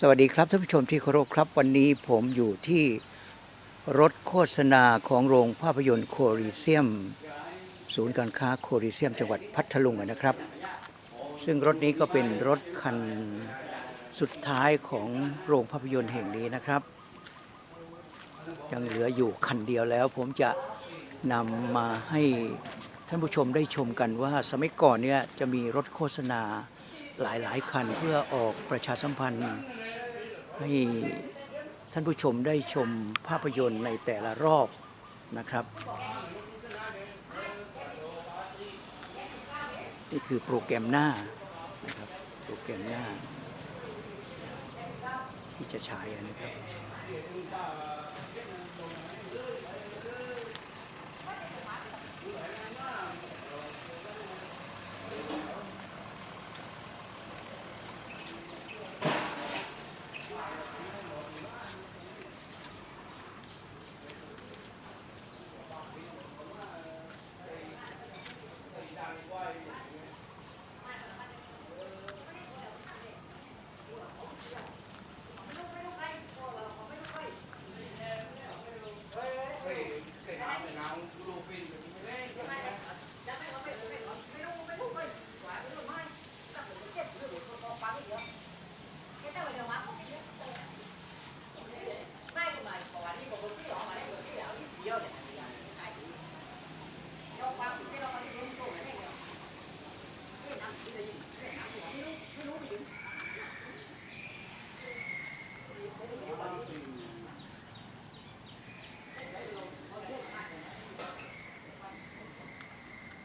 สวัสดีครับท่านผู้ชมที่เคารพครับ วันนี้ผมอยู่ที่รถโฆษณาของโรงภาพยนตร์โคลิเซียม ศูนย์การค้าโคลิเซียมจังหวัดพัทลุงนะครับ ซึ่งรถนี้ก็เป็นรถคันสุดท้ายของโรงภาพยนตร์แห่งนี้นะครับ ยังเหลืออยู่คันเดียวแล้ว ผมจะนำมาให้ท่านผู้ชมได้ชมกันว่าสมัยก่อนเนี่ยจะมีรถโฆษณาหลายๆ คันเพื่อออกประชาสัมพันธ์ ให้ท่านผู้ชมได้ชมภาพยนตร์ในแต่ละรอบนะครับ นี่คือโปรแกรมหน้านะครับโปรแกรมหน้า ที่จะฉายนะครับ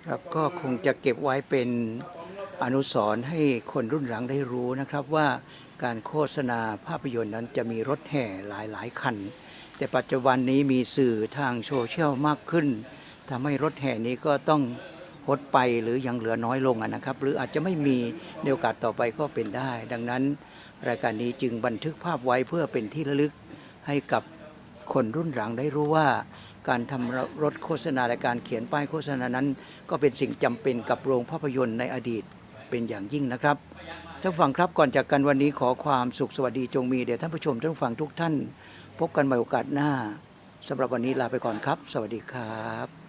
ครับก็คงจะเก็บไว้เป็นอนุสรณ์ให้คนรุ่นหลังได้รู้นะครับว่าการโฆษณาภาพยนตร์นั้นจะมีรถแห่หลายหลายๆคัน แต่ปัจจุบันนี้มีสื่อทางโซเชียลมากขึ้นทำให้รถแห่นี้ก็ต้องหดไปหรือยังเหลือน้อยลงนะครับ หรืออาจจะไม่มีในโอกาสต่อไปก็เป็นได้ ดังนั้น รายการนี้จึงบันทึกภาพไว้เพื่อเป็นที่ระลึกให้กับคนรุ่นหลังได้รู้ว่า การทำรถโฆษณาและการเขียนป้ายโฆษณานั้น ก็เป็นสิ่งจำเป็นกับโรงภาพยนตร์ในอดีตเป็นอย่างยิ่งนะครับท่านฟังครับก่อนจากกันวันนี้ขอความสุขสวัสดีจงมีเดี๋ยวท่านผู้ชมท่านฟังทุกท่าน พบกันใหม่โอกาสหน้าสำหรับวันนี้ลาไปก่อนครับ สวัสดีครับ